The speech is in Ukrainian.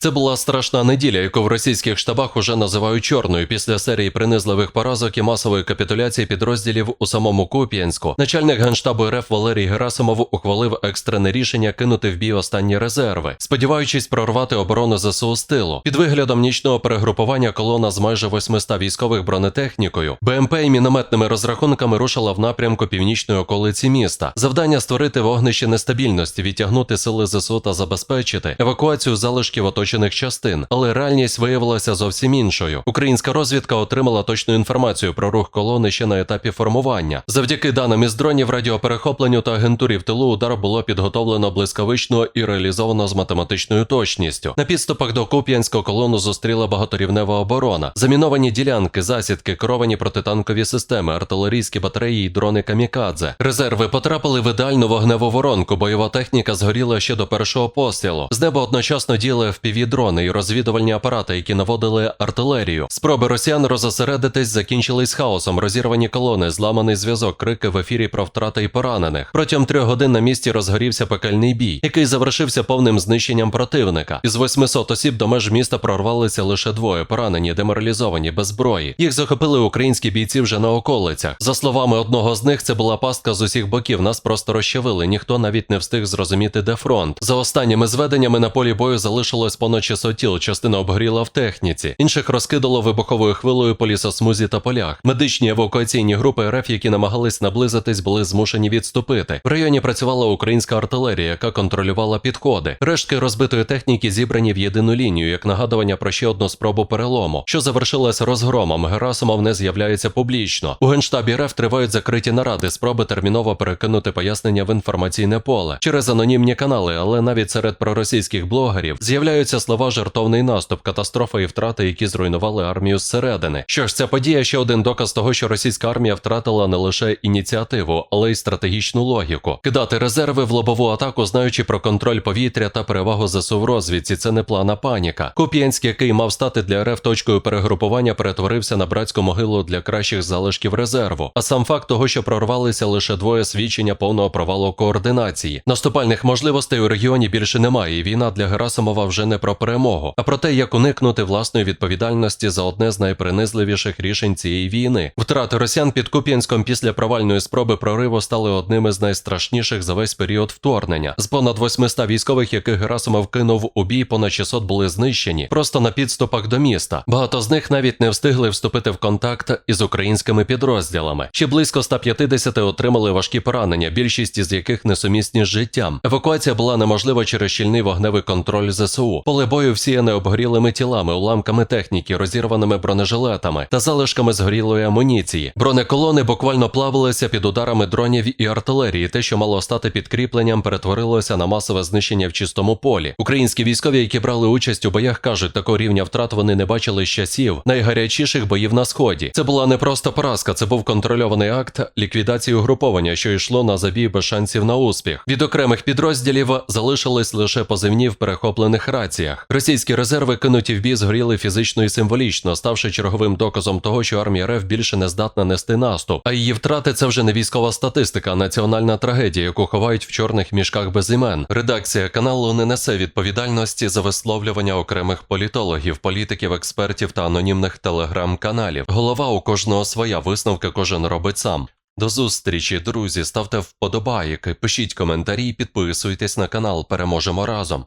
Це була страшна неділя, яку в російських штабах уже називають чорною після серії принизливих поразок і масової капітуляції підрозділів у самому Куп'янську. Начальник генштабу РФ Валерій Герасимов ухвалив екстрене рішення кинути в бій останні резерви, сподіваючись прорвати оборону ЗСУ з тилу. Під виглядом нічного перегрупування колона з майже 800 військових бронетехнікою, БМП і мінометними розрахунками рушила в напрямку північної околиці міста. Завдання створити вогнище нестабільності, відтягнути сили ЗСУ та забезпечити евакуацію залишків оточених частин. Але реальність виявилася зовсім іншою. Українська розвідка отримала точну інформацію про рух колони ще на етапі формування. Завдяки даним із дронів, радіоперехопленню та агентурі в тилу удар було підготовлено блискавично і реалізовано з математичною точністю. На підступах до Куп'янська колону зустріла багаторівнева оборона, заміновані ділянки, засідки, керовані протитанкові системи, артилерійські батареї й дрони камікадзе. Резерви потрапили в ідеальну вогневу воронку. Бойова техніка згоріла ще до першого пострілу. З неба одночасно діяли впіві дрони і розвідувальні апарати, які наводили артилерію. Спроби росіян розосередитись закінчились хаосом. Розірвані колони, зламаний зв'язок, крики в ефірі про втрати і поранених. Протягом трьох годин на місці розгорівся пекельний бій, який завершився повним знищенням противника. Із 800 осіб до меж міста прорвалися лише двоє, поранені, деморалізовані, без зброї. Їх захопили українські бійці вже на околицях. За словами одного з них, це була пастка з усіх боків. Нас просто розчавили. Ніхто навіть не встиг зрозуміти, де фронт. За останніми зведеннями на полі бою залишилось понад 600 тіл. Частина обгоріла в техніці. Інших розкидало вибуховою хвилою по лісосмузі та полях. Медичні евакуаційні групи РФ, які намагались наблизитись, були змушені відступити. В районі працювала українська артилерія, яка контролювала підходи. Рештки розбитої техніки зібрані в єдину лінію, як нагадування про ще одну спробу перелому, що завершилась розгромом. Герасимов не з'являється публічно. У генштабі РФ тривають закриті наради, спроби терміново перекинути пояснення в інформаційне поле через анонімні канали, але навіть серед проросійських блогерів з'являються слова жартовний наступ, катастрофа і втрати, які зруйнували армію зсередини. Що ж, ця подія ще один доказ того, що російська армія втратила не лише ініціативу, але й стратегічну логіку. Кидати резерви в лобову атаку, знаючи про контроль повітря та перевагу ЗСУ в розвідці, це не плана паніка. Куп'янськ, який мав стати для РФ точкою перегрупування, перетворився на братську могилу для кращих залишків резерву. А сам факт того, що прорвалися лише двоє свідчення повного провалу координації. Наступальних можливостей у регіоні більше немає. і Війна для Герасимова вже не про перемогу, а про те, як уникнути власної відповідальності за одне з найпринизливіших рішень цієї війни. Втрати росіян під Куп'янськом після провальної спроби прориву стали одним із найстрашніших за весь період вторгнення. З понад 800 військових, яких Герасимов кинув у бій, понад 600 були знищені просто на підступах до міста. Багато з них навіть не встигли вступити в контакт із українськими підрозділами. Ще близько 150 отримали важкі поранення, більшість із яких несумісні з життям. Евакуація була неможлива через щільний вогневий контроль ЗСУ. Поле бою всіяне обгорілими тілами, уламками техніки, розірваними бронежилетами та залишками згорілої амуніції. Бронеколони буквально плавилися під ударами дронів і артилерії. Те, що мало стати підкріпленням, перетворилося на масове знищення в чистому полі. Українські військові, які брали участь у боях, кажуть, такого рівня втрат вони не бачили з часів найгарячіших боїв на сході. Це була не просто поразка, це був контрольований акт ліквідації угруповання, що йшло на забій без шансів на успіх. Від окремих підрозділів залишились лише позивні в перехоплених раціях. Російські резерви кинуті в бій згоріли фізично і символічно, ставши черговим доказом того, що армія РФ більше не здатна нести наступ. А її втрати це вже не військова статистика, а національна трагедія, яку ховають в чорних мішках без імен. Редакція каналу не несе відповідальності за висловлювання окремих політологів, політиків, експертів та анонімних телеграм-каналів. Голова у кожного своя висновки кожен робить сам. До зустрічі, друзі. Ставте вподобайки, пишіть коментарі, підписуйтесь на канал. Переможемо разом.